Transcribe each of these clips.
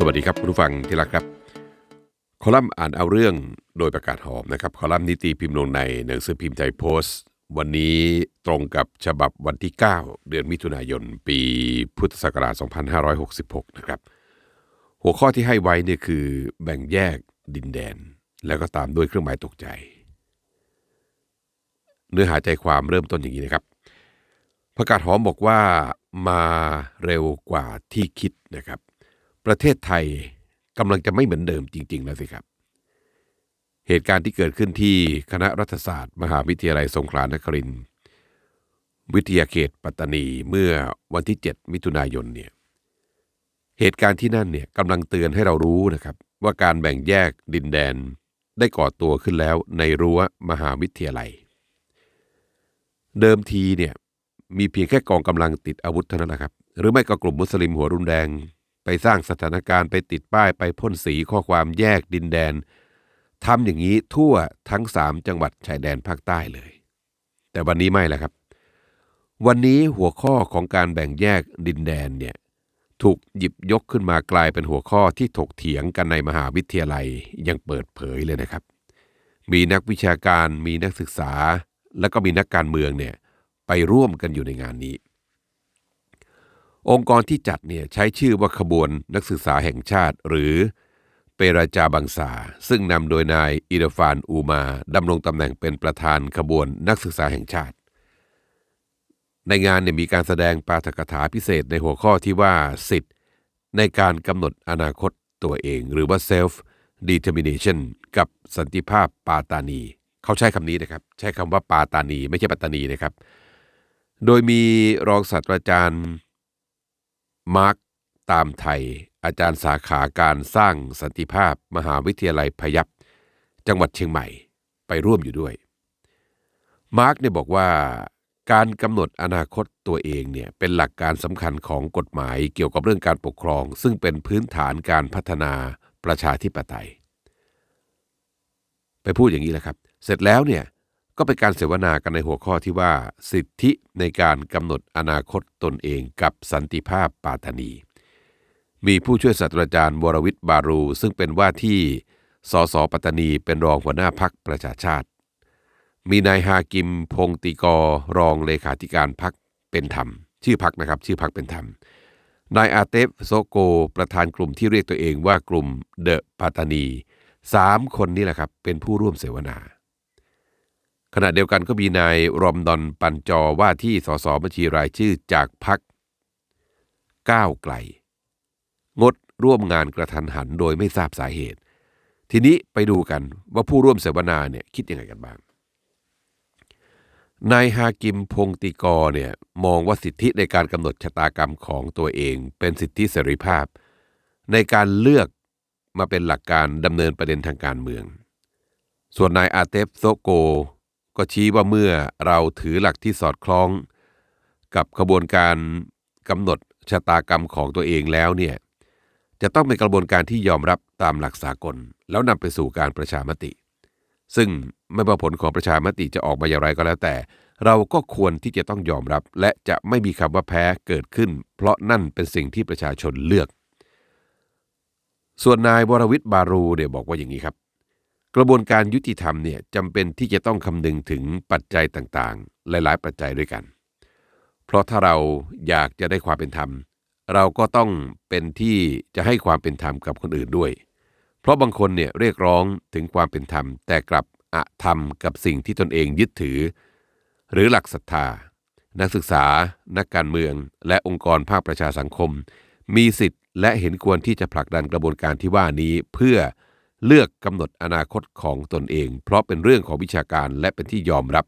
สวัสดีครับคุณผู้ฟังที่รักครับ คอลัมน์อ่านเอาเรื่องโดยประกาศหอมนะครับ คอลัมน์นิติพิมพ์ลงในหนังสือพิมพ์ไทยโพสต์ วันนี้ตรงกับฉบับวันที่ 9 เดือนมิถุนายน ปีพุทธศักราช 2566 นะครับ หัวข้อที่ให้ไว้เนี่ยคือแบ่งแยกดินแดน แล้วก็ตามด้วยเครื่องหมายตกใจ เนื้อหาใจความเริ่มต้นอย่างนี้นะครับประกาศหอมบอกว่ามาเร็วกว่าที่คิดนะครับ ประเทศไทยกำลังจะไม่เหมือนเดิมจริง ๆ แล้วสิครับ เหตุการณ์ที่เกิดขึ้นที่คณะรัฐศาสตร์ มหาวิทยาลัยสงขลานครินทร์วิทยาเขตปัตตานีเมื่อวันที่ 7 มิถุนายนเนี่ยเหตุการณ์ที่นั่นเนี่ยกำลังเตือนให้เรารู้นะครับ ว่าการแบ่งแยกดินแดนได้ก่อตัวขึ้นแล้วในรั้วมหาวิทยาลัย เดิมทีเนี่ยมีเพียงแค่กองกำลังติดอาวุธเท่านั้นแหละครับ หรือไม่ก็กลุ่มมุสลิมหัวรุนแรง ไปสร้างสถานการณ์ไปติดป้ายไปพ่นสีข้อความแยกดินแดนทำอย่างนี้ทั่วทั้งสามจังหวัดชายแดนภาคใต้เลย แต่วันนี้ไม่แล้วครับ วันนี้หัวข้อของการแบ่งแยกดินแดนเนี่ยถูกหยิบยกขึ้นมากลายเป็นหัวข้อที่ถกเถียงกันในมหาวิทยาลัยอยังเปิดเผยเลยนะครับ มีนักวิชาการมีนักศึกษา แล้วก็มีนักการเมืองเนี่ยไปร่วมกันอยู่ในงานนี้ องค์กรที่จัดเนี่ยใช้ชื่อว่าขบวนนักศึกษาแห่งชาติ หรือเปราจาบังษาซึ่งนำโดยนายอิรฟานอูมาดำรงตำแหน่งเป็นประธานขบวนนักศึกษาแห่งชาติ ในงานเนี่ยมีการแสดงปาฐกถาพิเศษในหัวข้อที่ว่าสิทธิ์ในการกำหนดอนาคตตัวเอง หรือว่า self determination กับสันติภาพปาตานี เขาใช้คำนี้นะครับ ใช้คำว่าปาตานี ไม่ใช่ปัตตานีนะครับ โดยมีรองศาสตราจารย์ มาร์คตามไทย อาจารย์สาขาการสร้างสันติภาพมหาวิทยาลัยพยัพจังหวัดเชียงใหม่ไปร่วมอยู่ด้วย มาร์คเนี่ยบอกว่าการกำหนดอนาคตตัวเองเนี่ยเป็นหลักการสำคัญของกฎหมายเกี่ยวกับเรื่องการปกครอง ซึ่งเป็นพื้นฐานการพัฒนาประชาธิปไตย ไปพูดอย่างนี้แหละครับ เสร็จแล้วเนี่ย ก็เป็นการเสวนากันในหัวข้อที่ว่า สิทธิในการกำหนดอนาคตตนเองกับสันติภาพปาตานี มีผู้ช่วยศาสตราจารย์วรวิทย์บารู ซึ่งเป็นว่าที่สสปัตตานีเป็นรองหัวหน้าพักประชาชาติ มีนายฮากิมพงติกรรองเลขาธิการพักเป็นธรรม ชื่อพักนะครับชื่อพักเป็นธรรมนายอาเตฟโซโก ประธานกลุ่มที่เรียกตัวเองว่ากลุ่มเดอะปัตตานีสามคนนี้แหละครับเป็นผู้ร่วมเสวนา ณะเดียวกันก็มีนายรอมดอนปันจอว่าที่สสบัญชีรายชื่อจากพักก้าวไกล งดร่วมงานกระทันหันโดยไม่ทราบสาเหตุ ทีนี้ไปดูกันว่าผู้ร่วมเสวนาเนี่ยคิดยังไงกันบ้าง นายฮากิมพงติกรเนี่ยมองว่าสิทธิในการกำหนดชะตากรรมของตัวเอง เป็นสิทธิเสรีภาพ ในการเลือกมาเป็นหลักการดำเนินประเด็นทางการเมือง ส่วนนายอาเตฟโซโก ก็ชี้ว่าเมื่อเราถือหลักที่สอดคล้อง กับขบวนการกำหนดชะตากรรมของตัวเองแล้วเนี่ยจะต้องเป็นกระบวนการที่ยอมรับตามหลักสากล แล้วนำไปสู่การประชามติ ซึ่งไม่ว่าผลของประชามติจะออกมาอย่างไรก็แล้วแต่ เราก็ควรที่จะต้องยอมรับ และจะไม่มีคำว่าแพ้เกิดขึ้น เพราะนั่นเป็นสิ่งที่ประชาชนเลือก ส่วนนายวรวิทย์บารูเนี่ยบอกว่าอย่างนี้ครับ กระบวนการยุติธรรมเนี่ยจำเป็นที่จะต้องคำนึงถึงปัจจัยต่างๆ หลายๆ ปัจจัยด้วยกัน เพราะถ้าเราอยากจะได้ความเป็นธรรม เราก็ต้องเป็นที่จะให้ความเป็นธรรมกับคนอื่นด้วย เพราะบางคนเนี่ยเรียกร้องถึงความเป็นธรรม แต่กลับอะธรรมกับสิ่งที่ตนเองยึดถือ หรือหลักศรัทธา นักศึกษา นักการเมือง และองค์กรภาคประชาสังคม มีสิทธิ์และเห็นควรที่จะผลักดันกระบวนการที่ว่านี้เพื่อ เลือกกำหนดอนาคตของตนเอง เพราะเป็นเรื่องของวิชาการและเป็นที่ยอมรับ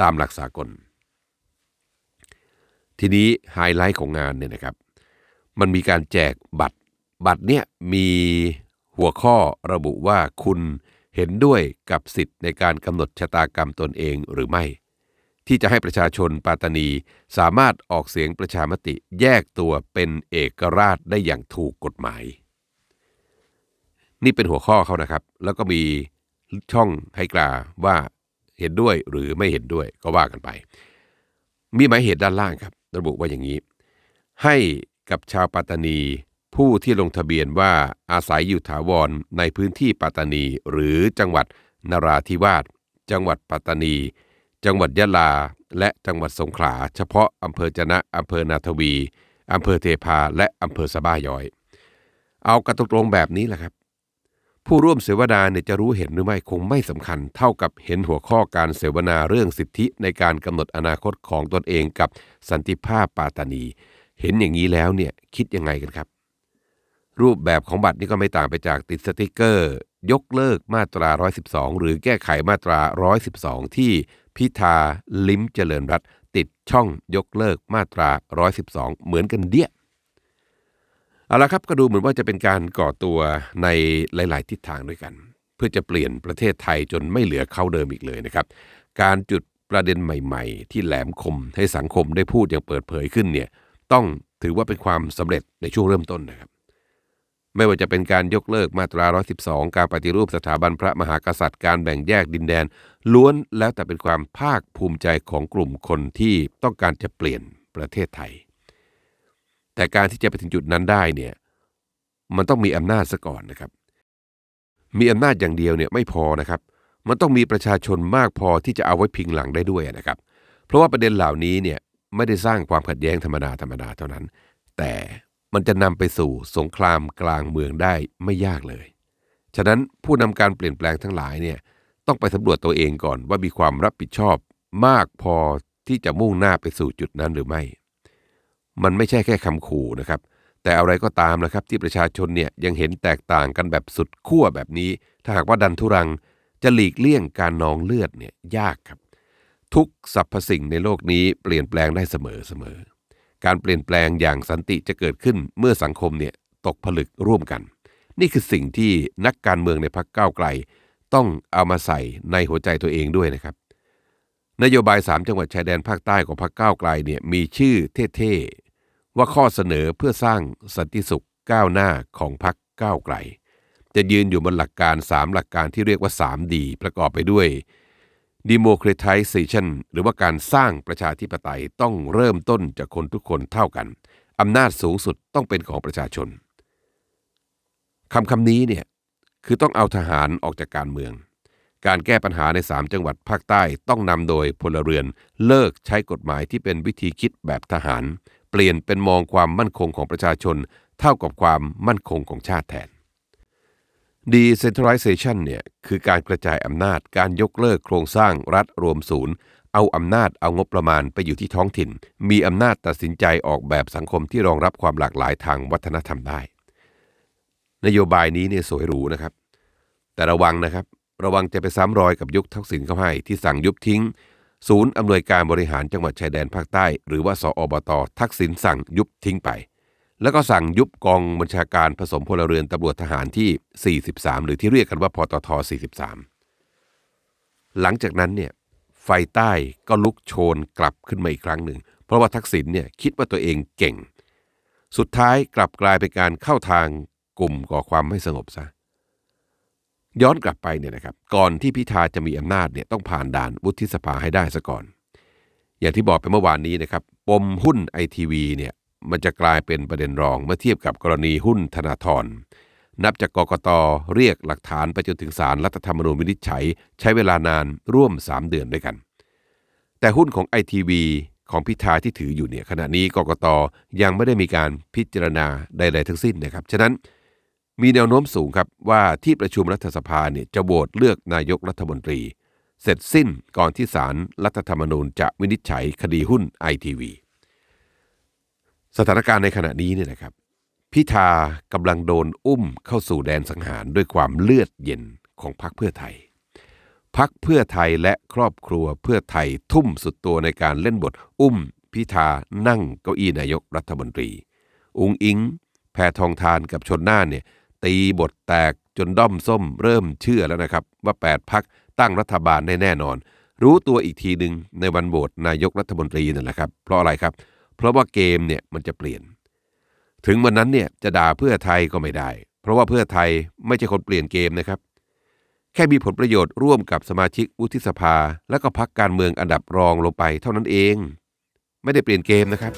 ตามหลักสากล ทีนี้ไฮไลท์ของงานเนี่ยนะครับ มันมีการแจกบัตร บัตรเนี่ยมีหัวข้อระบุว่าคุณเห็นด้วยกับสิทธิ์ในการกำหนดชะตากรรมตนเองหรือไม่ ที่จะให้ประชาชนปาตานีสามารถออกเสียงประชามติแยกตัวเป็นเอกราชได้อย่างถูกกฎหมาย นี่เป็นหัวข้อเขานะครับ แล้วก็มีช่องให้กล่าวว่าเห็นด้วยหรือไม่เห็นด้วยก็ว่ากันไป มีหมายเหตุด้านล่างครับ ระบุว่าอย่างนี้ ให้กับชาวปัตตานีผู้ที่ลงทะเบียนว่าอาศัยอยู่ถาวรในพื้นที่ปัตตานี หรือจังหวัดนราธิวาสจังหวัดปัตตานี จังหวัดยะลา และจังหวัดสงขลา เฉพาะอำเภอจนะอำเภอนาทวีอำเภอเทพาและอำเภอสะบ้าย้อย เอากระตุกลงแบบนี้แหละครับ ผู้ร่วมเสวนาเนี่ยจะรู้เห็นหรือไม่คงไม่สำคัญ เท่ากับเห็นหัวข้อการเสวนาเรื่องสิทธิในการกำหนดอนาคตของตนเองกับสันติภาพปาตานี เห็นอย่างนี้แล้วเนี่ยคิดยังไงกันครับ รูปแบบของบัตรนี่ก็ไม่ต่างไปจากติดสติกเกอร์ ยกเลิกมาตรา 112 หรือแก้ไขมาตรา 112 ที่พิธาลิ้มเจริญรัตน์ติดช่องยกเลิกมาตรา 112 เหมือนกันเดีย เอาละครับก็ดูเหมือนว่าจะเป็นการก่อตัวในหลาย ๆ ทิศทางด้วยกัน เพื่อจะเปลี่ยนประเทศไทยจนไม่เหลือเขาเดิมอีกเลยนะครับ การจุดประเด็นใหม่ ๆ ที่แหลมคมให้สังคมได้พูดอย่างเปิดเผยขึ้นเนี่ยต้องถือว่าเป็นความสำเร็จในช่วงเริ่มต้นนะครับ ไม่ว่าจะเป็นการยกเลิกมาตรา 112 การปฏิรูปสถาบันพระมหากษัตริย์การแบ่งแยกดินแดน ล้วนแล้วแต่เป็นความภาคภูมิใจของกลุ่มคนที่ต้องการจะเปลี่ยนประเทศไทย แต่การที่จะไปถึงจุดนั้นได้เนี่ยมันต้องมีอำนาจซะก่อนนะครับ มีอำนาจอย่างเดียวเนี่ยไม่พอนะครับ มันต้องมีประชาชนมากพอที่จะเอาไว้พิงหลังได้ด้วยนะครับ เพราะว่าประเด็นเหล่านี้เนี่ยไม่ได้สร้างความขัดแย้งธรรมดาธรรมดาเท่านั้น แต่มันจะนำไปสู่สงครามกลางเมืองได้ไม่ยากเลย ฉะนั้นผู้นำการเปลี่ยนแปลงทั้งหลายเนี่ยต้องไปสำรวจตัวเองก่อนว่ามีความรับผิดชอบมากพอที่จะมุ่งหน้าไปสู่จุดนั้นหรือไม่ มันไม่ใช่แค่คำขู่นะครับ แต่อะไรก็ตามนะครับที่ประชาชนเนี่ยยังเห็นแตกต่างกันแบบสุดขั้วแบบนี้ ถ้าหากว่าดันทุรังจะหลีกเลี่ยงการนองเลือดเนี่ยยากครับ ทุกสรรพสิ่งในโลกนี้เปลี่ยนแปลงได้เสมอเสมอการเปลี่ยนแปลงอย่างสันติจะเกิดขึ้นเมื่อสังคมเนี่ยตกผลึกร่วมกัน นี่คือสิ่งที่นักการเมืองในพรรคก้าวไกล ต้องเอามาใส่ในหัวใจตัวเองด้วยนะครับ นโยบาย 3 จังหวัดชายแดนภาคใต้ของพรรคก้าวไกลเนี่ยมีชื่อเท่ๆ ว่าข้อเสนอเพื่อสร้างสันติสุขก้าวหน้าของพรรคก้าวไกล จะยืนอยู่บนหลักการ 3 หลักการที่เรียกว่า 3D ประกอบไปด้วย democratization หรือว่าการสร้างประชาธิปไตยต้องเริ่มต้นจากคนทุกคนเท่ากัน อำนาจสูงสุดต้องเป็นของประชาชนคำคำนี้เนี่ยคือต้องเอาทหารออกจากการเมือง การแก้ปัญหาใน 3 จังหวัดภาคใต้ต้องนำโดยพลเรือนเลิกใช้กฎหมายที่เป็นวิธีคิดแบบทหาร เปลี่ยนเป็นมองความมั่นคงของประชาชน เท่ากับความมั่นคงของชาติแทน Decentralization เนี่ยคือการกระจายอำนาจการยกเลิกโครงสร้างรัฐรวมศูนย์ เอาอำนาจเอางบประมาณไปอยู่ที่ท้องถิ่น มีอำนาจตัดสินใจออกแบบสังคมที่รองรับความหลากหลายทางวัฒนธรรมได้ นโยบายนี้เนี่ยสวยหรูนะครับ แต่ระวังนะครับ ระวังจะไปซ้ำรอยกับยุคทักษิณเข้าให้ที่สั่งยุบทิ้ง ศูนย์อำนวยการบริหารจังหวัดชายแดนภาคใต้ หรือว่าสอบต ทักษิณสั่งยุบทิ้งไป แล้วก็สั่งยุบกองบัญชาการผสมพลเรือนตำรวจทหารที่ 43 หรือที่เรียกกันว่าพตท 43 หลังจากนั้นเนี่ยไฟใต้ก็ลุกโชนกลับขึ้นมาอีกครั้งหนึ่ง เพราะว่าทักษิณเนี่ยคิดว่าตัวเองเก่ง สุดท้ายกลับกลายเป็นการเข้าทางกลุ่มก่อความไม่สงบซะ ย้อนกลับไปเนี่ยนะครับก่อนที่พิธาจะมีอำนาจเนี่ยต้องผ่านด่านวุฒิสภาให้ได้ซะก่อน อย่างที่บอกไปเมื่อวานนี้นะครับปมหุ้นไอทีวีเนี่ยมันจะกลายเป็นประเด็นรองเมื่อเทียบกับกรณีหุ้นธนาธรนับจากกกตเรียกหลักฐานไปจนถึงศาลรัฐธรรมนูญวินิจฉัย ใช้เวลานานร่วม 3 เดือนด้วยกัน แต่หุ้นของไอทีวีของพิธาที่ถืออยู่เนี่ยขณะนี้กกตยังไม่ได้มีการพิจารณาใดๆทั้งสิ้นนะครับ ฉะนั้น มีแนวโน้มสูงครับว่าที่ประชุมรัฐสภาเนี่ยจะโหวตเลือกนายกรัฐมนตรี เสร็จสิ้นก่อนที่ศาลรัฐธรรมนูญจะวินิจฉัยคดีหุ้นไอทีวีสถานการณ์ในขณะนี้เนี่ยนะครับ พิธากำลังโดนอุ้มเข้าสู่แดนสังหารด้วยความเลือดเย็นของพรรคเพื่อไทยพักเพื่อไทยและครอบครัวเพื่อไทยทุ่มสุดตัวในการเล่นบท อุ้ม พิธานั่งเก้าอี้นายกรัฐมนตรี อุงอิง แพทองทานกับชนน่านเนี่ย ตีบทแตกจนด้อมส้มเริ่มเชื่อแล้วนะครับ ว่า 8 พักตั้งรัฐบาลได้แน่นอน รู้ตัวอีกทีหนึ่งในวันโหวตนายกรัฐมนตรีนั่นแหละครับ เพราะอะไรครับ เพราะว่าเกมเนี่ยมันจะเปลี่ยน ถึงวันนั้นเนี่ยจะด่าเพื่อไทยก็ไม่ได้ เพราะว่าเพื่อไทยไม่ใช่คนเปลี่ยนเกมนะครับ แค่มีผลประโยชน์ร่วมกับสมาชิกวุฒิสภา และก็พักการเมืองอันดับรองลงไปเท่านั้นเอง ไม่ได้เปลี่ยนเกมนะครับ